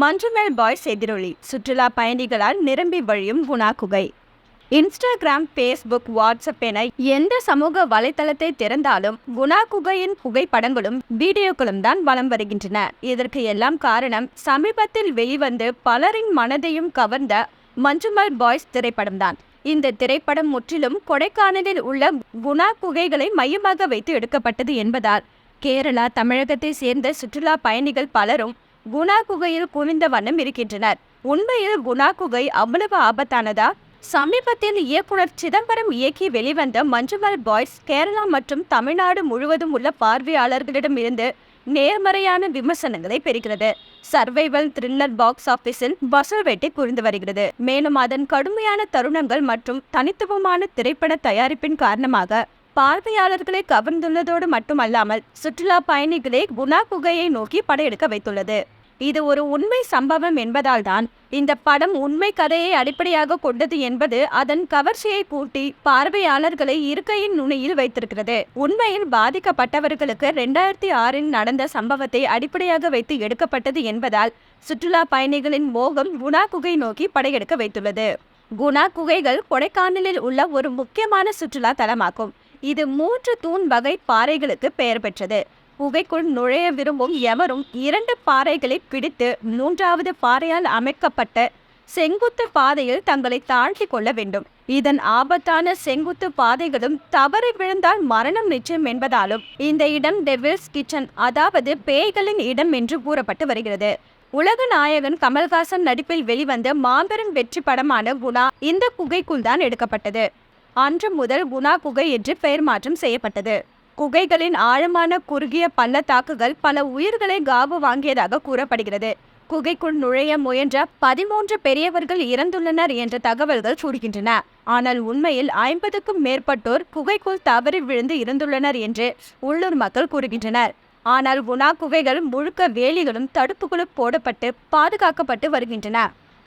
Manjummel boys எதிரொலி. சுற்றுலா பயணிகளால் நிரம்பி வழியும் குணா குகை இன்ஸ்டாகிராம் ஃபேஸ்புக் வாட்ஸ்அப் என எந்த சமூக வலைத்தளத்தை திறந்தாலும் குணா குகையின் புகைப்படங்களும் வீடியோக்களும் தான் வலம் வருகின்றன. இதற்கு எல்லாம் காரணம் சமீபத்தில் வெளிவந்து பலரின் மனதையும் கவர்ந்த மஞ்சுமல் பாய்ஸ் திரைப்படம்தான். இந்த திரைப்படம் முற்றிலும் கொடைக்கானலில் உள்ள குணா குகைகளை மையமாக வைத்து எடுக்கப்பட்டது என்பதால் கேரளா தமிழகத்தை சேர்ந்த சுற்றுலா பயணிகள் பலரும் குணா குகையில் குவிந்த வண்ணம் இருக்கின்றனர். உண்மையில் குணா குகை அவ்வளவு ஆபத்தானதா? சமீபத்தில் இயக்குனர் சிதம்பரம் இயக்கி வெளிவந்த மஞ்சுமல் பாய்ஸ் கேரளா மற்றும் தமிழ்நாடு முழுவதும் உள்ள பார்வையாளர்களிடம் இருந்து நேர்மறையான விமர்சனங்களை பெறுகிறது. சர்வைவல் த்ரில்லர் பாக்ஸ் ஆபீஸில் வசூல் வேட்டை புரிந்து வருகிறது. மேலும் அதன் கடுமையான தருணங்கள் மற்றும் தனித்துவமான திரைப்பட தயாரிப்பின் காரணமாக பார்வையாளர்களை கவர்ந்துள்ளதோடு மட்டுமல்லாமல் சுற்றுலா பயணிகளே குணா குகையை நோக்கி படையெடுக்க வைத்துள்ளது. இது ஒரு உண்மை சம்பவம் என்பதால் தான் இந்த படம் உண்மை கதையை அடிப்படையாக கொண்டது என்பது அதன் கவர்ச்சியை கூட்டி பார்வையாளர்களை இருக்கையின் நுனியில் வைத்திருக்கிறது. உண்மையில் பாதிக்கப்பட்டவர்களுக்கு ரெண்டாயிரத்தி ஆறில் நடந்த சம்பவத்தை அடிப்படையாக வைத்து எடுக்கப்பட்டது என்பதால் சுற்றுலா பயணிகளின் மோகம் குணா குகை நோக்கி படையெடுக்க வைத்துள்ளது. குணா குகைகள் கொடைக்கானலில் உள்ள ஒரு முக்கியமான சுற்றுலா தலமாகும். இது மூன்று தூண் வகை பாறைகளுக்கு பெயர் பெற்றது. குகைக்குள் நுழைய விரும்பும் எவரும் இரண்டு பாறைகளை பிடித்து மூன்றாவது பாறையால் அமைக்கப்பட்ட செங்குத்து பாதையில் தங்களை தாழ்த்தி கொள்ள வேண்டும். இதன் ஆபத்தான செங்குத்து பாதைகளும் தவறி விழுந்தால் மரணம் நிச்சயம் என்பதாலும் இந்த இடம் டெவில்ஸ் கிச்சன் அதாவது பேய்களின் இடம் என்று கூறப்பட்டு வருகிறது. உலக நாயகன் கமல்ஹாசன் நடிப்பில் வெளிவந்த மாபெரும் வெற்றி படமான குணா இந்த குகைக்குள் தான் எடுக்கப்பட்டது. அன்று முதல் குணா குகை என்று பெயர் மாற்றம் செய்யப்பட்டது. குகைகளின் ஆழமான குறுகிய பள்ளத்தாக்குகள் பல உயிர்களை காவு வாங்கியதாக கூறப்படுகிறது. குகைக்குள் நுழைய முயன்ற பதிமூன்று பெரியவர்கள் இறந்துள்ளனர் என்ற தகவல்கள் கூறுகின்றன. ஆனால் உண்மையில் ஐம்பதுக்கும் மேற்பட்டோர் குகைக்குள் தவறி விழுந்து இறந்துள்ளனர் என்று உள்ளூர் மக்கள் கூறுகின்றனர். ஆனால் குணா குகைகள் முழுக்க வேலிகளும் தடுப்புகளும் போடப்பட்டு பாதுகாக்கப்பட்டு வருகின்றன.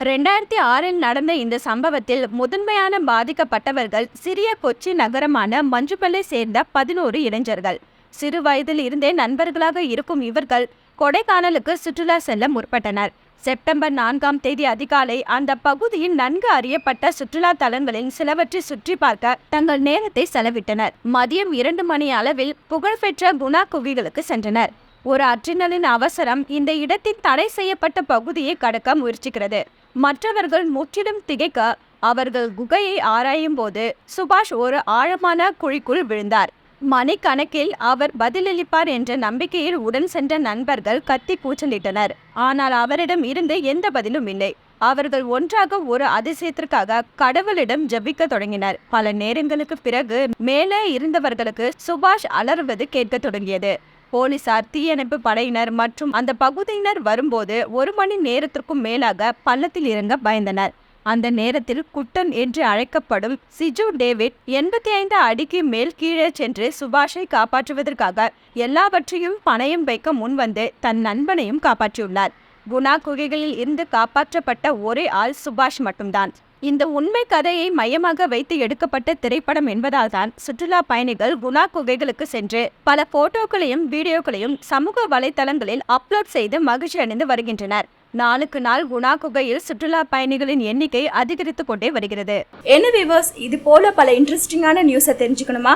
ரெண்டாயிரத்தி ஆறில் நடந்த இந்த சம்பவத்தில் முதன்மையான பாதிக்கப்பட்டவர்கள் சிறிய கொச்சி நகரமான மஞ்சுமலை சேர்ந்த பதினோரு இளைஞர்கள். சிறு வயதில் இருந்தே நண்பர்களாக இருக்கும் இவர்கள் கொடைக்கானலுக்கு சுற்றுலா செல்ல முற்பட்டனர். செப்டம்பர் நான்காம் தேதி அதிகாலை அந்த பகுதியில் நன்கு அறியப்பட்ட சுற்றுலா தலங்களில் சிலவற்றை சுற்றி பார்க்க தங்கள் நேரத்தை செலவிட்டனர். மதியம் இரண்டு மணி அளவில் புகழ்பெற்ற குணா குவிகளுக்கு சென்றனர். ஒரு அற்றினலின் அவசரம் இந்த இடத்தின் தடை செய்யப்பட்ட பகுதியை கடக்க முயற்சிக்கிறது. மற்றவர்கள் முற்றிலும் திகைக்க அவர்கள் குகையை ஆராயும் போது சுபாஷ் ஒரு ஆழமான குழிக்குள் விழுந்தார். மணிக்கணக்கில் அவர் பதிலளிப்பார் என்ற நம்பிக்கையில் உடன் சென்ற நண்பர்கள் கத்தி கூச்சலிட்டனர். ஆனால் அவரிடம் இருந்து எந்த பதிலும் இல்லை. அவர்கள் ஒன்றாக ஒரு அதிசயத்திற்காக கடவுளிடம் ஜபிக்க தொடங்கினர். பல நேரங்களுக்கு பிறகு மேலே இருந்தவர்களுக்கு சுபாஷ் அலறுவது கேட்க தொடங்கியது. போலீசார் தீயணைப்பு படையினர் மற்றும் அந்த பகுதியினர் வரும்போது ஒரு மணி நேரத்திற்கும் மேலாக பள்ளத்தில் இறங்க பயந்தனர். அந்த நேரத்தில் குட்டன் என்று அழைக்கப்படும் சிஜு டேவிட் எண்பத்தி ஐந்து அடிக்கு மேல் கீழே சென்று சுபாஷை காப்பாற்றுவதற்காக எல்லாவற்றையும் பணயம் வைக்க முன்வந்து தன் நண்பனையும் காப்பாற்றியுள்ளார். குணா குகைகளில் இருந்து காப்பாற்றப்பட்ட ஒரே ஆள் சுபாஷ் மட்டும்தான். இந்த உண்மை கதையை மையமாக வைத்து எடுக்கப்பட்ட திரைப்படம் என்பதால் தான் சுற்றுலா பயணிகள் குணா குகைகளுக்கு சென்று பல போட்டோக்களையும் வீடியோக்களையும் சமூக வலைத்தளங்களில் அப்லோட் செய்து மகிழ்ச்சி அடைந்து வருகின்றனர். நாளுக்கு நாள் குணா குகையில் சுற்றுலா பயணிகளின் எண்ணிக்கை அதிகரித்து கொண்டே வருகிறது. என்ன விவர்ஸ் இது போல பல இன்ட்ரெஸ்டிங்கான நியூஸை தெரிஞ்சுக்கணுமா?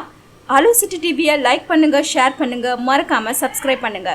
அலோ சிட்டி டிவியை லைக் பண்ணுங்க ஷேர் பண்ணுங்க. மறக்காம சப்ஸ்கிரைப் பண்ணுங்க.